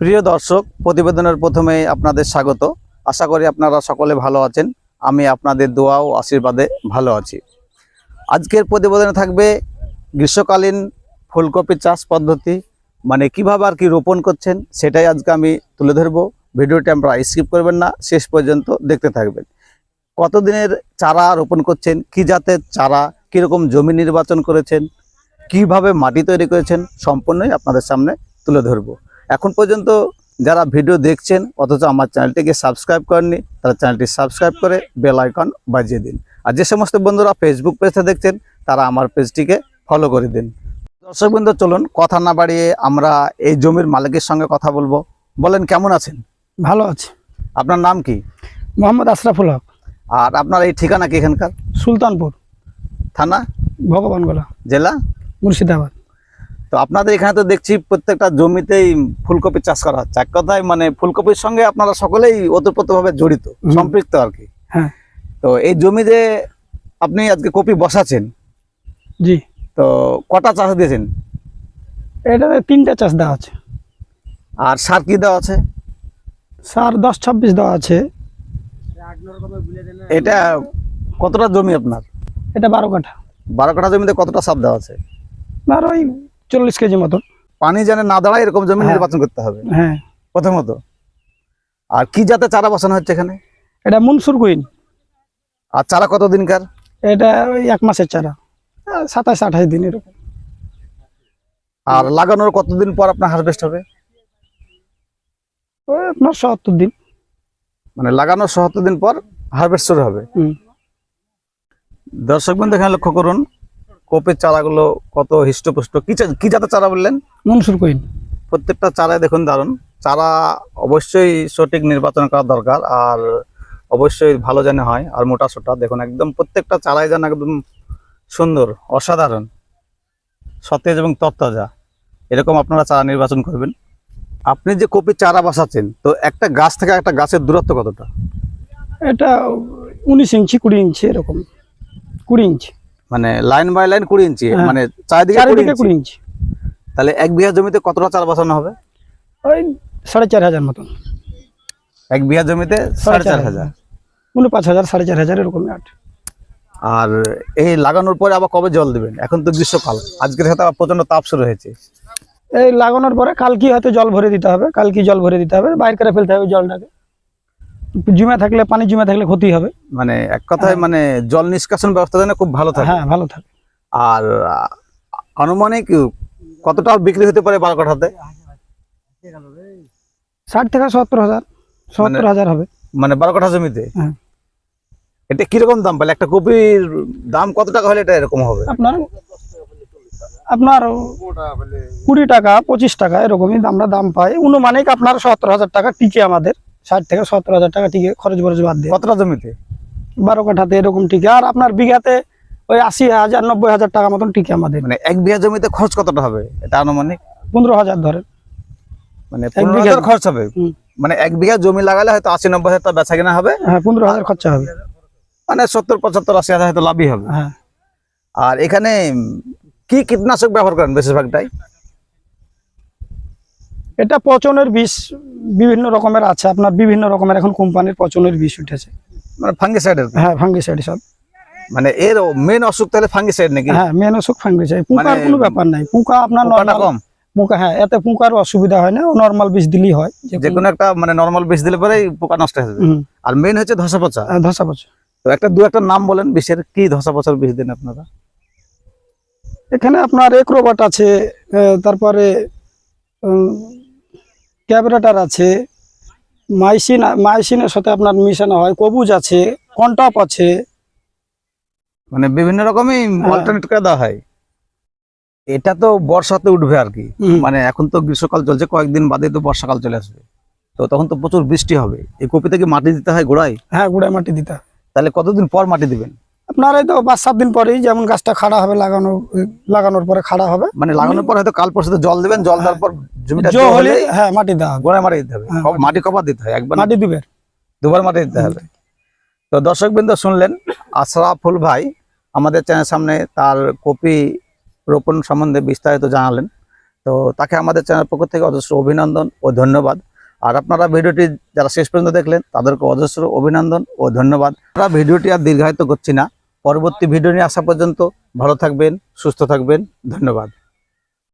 প্রিয় দর্শক, প্রতিবেদনের প্রথমে আপনাদের স্বাগত। আশা করি আপনারা সকলে ভালো আছেন। আমি আপনাদের দোয়া ও আশীর্বাদে ভালো আছি। আজকের প্রতিবেদনে থাকবে গ্রীষ্মকালীন ফুলকপি চাষ পদ্ধতি মানে কীভাবে আর কি রোপণ করছেন, সেটাই আজকে আমি তুলে ধরবো। ভিডিওটি আমরা স্কিপ করবেন না, শেষ পর্যন্ত দেখতে থাকবেন। কতদিনের চারা রোপণ করছেন, কি জাতের চারা, কীরকম জমি নির্বাচন করেছেন, কীভাবে মাটি তৈরি করেছেন, সম্পূর্ণই আপনাদের সামনে তুলে ধরবো। এখন পর্যন্ত যারা ভিডিও দেখছেন অথচ আমার চ্যানেলটিকে সাবস্ক্রাইব করেননি তারা চ্যানেলটি সাবস্ক্রাইব করে বেল আইকন বাজিয়ে দিন। আর যে সমস্ত বন্ধুরা ফেসবুক পেজে দেখছেন তারা আমার পেজটিকে ফলো করে দিন। দর্শক বন্ধু চলুন কথা না বাড়িয়ে আমরা এই জমির মালিকের সঙ্গে কথা বলব। বলেন কেমন আছেন? ভালো আছে। আপনার নাম কি? মোহাম্মদ আশরাফুল হক। আর আপনার এই ঠিকানা কি এখানকার? সুলতানপুর থানা? ভগবানগোলা জেলা? মুর্শিদাবাদ। তো আপনাদের এখানে তো দেখছি প্রত্যেকটা জমিতেই ফুলকপি চাষ করা হচ্ছে। এক কথায় মানে ফুলকপির সঙ্গে আপনারা সকলেই ওতপ্রোতভাবে জড়িত। সম্পৃক্ত আর কি। হ্যাঁ। তো এই জমিতে আপনি আজকে কপি বসাচ্ছেন। জি। তো কটা চাষ দিয়েছেন? এটা তিনটা চাষ দেওয়া আছে। আর সার কি দেওয়া আছে? সার দশ ছাব্বিশ দেওয়া আছে। এটা কতটা জমি আপনার? এটা বারো কাঠা। বারো কাঠা জমিতে কতটা সার দেওয়া আছে? আর ওই চল্লিশ কেজি মতন। পানি যেন না দাঁড়ায় এরকম জমি হ্যাঁ। নির্বাচন করতে হবে। হ্যাঁ। প্রথমত। আর কি জাতে চারা বসানো হচ্ছে এখানে? এটা মুনসুর কুইন। আর চারা কতদিনকার? এটা ওই এক মাসের চারা। সাতাশ আঠাশ দিন এরকম। আর লাগানোর কতদিন পর আপনার হারভেস্ট হবে? আপনার সত্তর দিন। মানে লাগানোর সত্তর দিন পর হারভেস্ট শুরু হবে। দর্শক বন্ধু এখানে লক্ষ্য করুন কপির চারাগুলো কত হৃষ্টপুষ্ট। কি চা- কি জাতের চারা বললেন? মনসুর কুইন। প্রত্যেকটা চারায় দেখুন দারুণ চারা অবশ্যই সঠিক নির্বাচন করা দরকার আর অবশ্যই ভালো যেন হয় আর মোটা সোটা। দেখুন একদম প্রত্যেকটা চারাই যেন একদম সুন্দর অসাধারণ সতেজ এবং তরতাজা। এরকম আপনারা চারা নির্বাচন করবেন। আপনি যে কপির চারা বাসাচ্ছেন তো একটা গাছ থেকে একটা গাছের দূরত্ব কতটা? এটা উনিশ ইঞ্চি কুড়ি ইঞ্চি এরকম। কুড়ি ইঞ্চি। মানে লাইন বাই লাইন কুড়ি ইঞ্চি হ্যাঁ। মানে চারিদিকে কুড়ি ইঞ্চি। তাহলে এক বিঘা জমিতে কতটা চারা বসানো হবে? ওই সাড়ে চার হাজার মতন। এক বিঘা জমিতে সাড়ে চার হাজার। পাঁচ হাজার সাড়ে চার হাজার এরকম আট। আর এই লাগানোর পরে আবার কবে জল দিবেন? এখন তো গ্রীষ্মকাল। আজকের সাথে আবার প্রচণ্ড তাপ শুরু হয়েছে। এই লাগানোর পরে কালকে হয়তো জল ভরে দিতে হবে কালকে জল ভরে দিতে হবে বাইর করে ফেলতে হবে জলটাকে। জমে থাকলে পানি জমে থাকলে ক্ষতি হবে। মানে এক কথায় হ্যাঁ। মানে জল নিষ্কাশন ব্যবস্থা যেন খুব ভালো থাকে। হ্যাঁ ভালো থাকে। আর আনুমানিক কতটা বিক্রি হতে পারে বারো কাঠাতে? ষাট থেকে সত্তর হাজার সত্তর হাজার হবে। মানে বারো কাঠা জমিতে? হ্যাঁ। এটা কীরকম দাম পেলে? একটা কপির দাম কত টাকা হলে এটা এরকম হবে? আপনার আপনার কুড়ি টাকা পঁচিশ টাকা এরকমই আমরা দাম পাই। অনুমানিক আপনার সত্তর হাজার টাকা টিকে আমাদের। ষাট থেকে সত্তর হাজার টাকা টিকে খরচ বরচ বাদ দিয়ে। কতটা জমিতে? বারো কাঠাতে এরকম টিকে। আর আপনার বিঘাতে ওই আশি হাজার নব্বই হাজার টাকা মতন টিকে আমাদের। মানে এক বিঘা জমিতে খরচ কতটা হবে? এটা আনুমানিক? পনেরো হাজার ধরেন। মানে পনেরো বিঘা- হাজার খরচ হবে? মানে এক বিঘা জমি লাগালে হয়তো আশি নব্বই হাজার টাকা বেচা কেনা হবে। হ্যাঁ পনেরো হাজার খরচা হবে। মানে সত্তর পঁচাত্তর আশি হাজার হয়তো লাভই হবে। হ্যাঁ। আর এখানে কি কীটনাশক ব্যবহার করেন বেশিরভাগটাই? এটা পচনের বিষ বিভিন্ন রকমের আছে আপনার বিভিন্ন রকমের এখন কোম্পানির পচনের বিষ উঠেছে। মানে ফাঙ্গিসাইডের হ্যাঁ ফাঙ্গিসাইড সব। মানে এর মেন অসুখ তাহলে ফাঙ্গিসাইড নাকি? হ্যাঁ মেন অসুখ ফাঙ্গিসাইড পোকার মানে কোনো ব্যাপার নাই। পোকা আপনার নর্মাল কম? পোকা হ্যাঁ এতে পোকার অসুবিধা হয় না নর্মাল বিষ দিলেই হয়। যে কোনো একটা মানে নর্মাল বিষ দিলে পরেই পোকা নষ্ট হয়ে যাবে। আর মেন হচ্ছে ধসা পচা আর ধসা পচা তো একটা দু একটা নাম বলেন বিষের কি ধসা পচার বিষ দেন আপনারা? এখানে আপনার একরোবাট আছে তারপরে ক্যাবরেটার আছে মাইসিন মাইসিনের সাথে আপনার মিশানো হয় কবুজ আছে কন্টপ আছে। মানে বিভিন্ন রকমই হ্যাঁ। অল্টারনেট করে দেওয়া হয়। এটা তো বর্ষাতে উঠবে আর কি। মানে এখন তো গ্রীষ্মকাল চলছে কয়েকদিন বাদে তো বর্ষাকাল চলে আসবে। তো তখন তো প্রচুর বৃষ্টি হবে। এই কপিতে কি মাটি দিতে হয় গোড়ায়? হ্যাঁ গোড়ায় মাটি দিতে হয়। তাহলে কতদিন পর মাটি দিবেন? আপনার এই তো পাঁচ সাত দিন পরেই যেমন গাছটা খাড়া হবে লাগানো লাগানোর পরে খাড়া হবে। মানে লাগানোর পর হয়তো কাল পরশুতে জল দেবেন জল দেওয়ার পর জমিটা জো হলে হ্যাঁ মাটি দেওয়া হবে। গোড়ায় মাটি দিতে হবে। হ্যাঁ, মাটি কবার দিতে হয়। একবার মাটি দিবে। দুবার মাটি দিতে হবে। তো দর্শক বিন্দু শুনলেন আশরাফুল ভাই আমাদের চ্যানেল সামনে তার কপি রোপণ সম্বন্ধে বিস্তারিত জানালেন। তো তাকে আমাদের চ্যানেল পক্ষ থেকে অজস্র অভিনন্দন ও ধন্যবাদ। আর আপনারা ভিডিওটি যারা শেষ পর্যন্ত দেখলেন তাদেরকে অজস্র অভিনন্দন ও ধন্যবাদ। আমরা ভিডিওটি আর দীর্ঘায়িত করছি না। পরবর্তী ভিডিও নিয়ে আসা পর্যন্ত ভালো থাকবেন সুস্থ থাকবেন। ধন্যবাদ।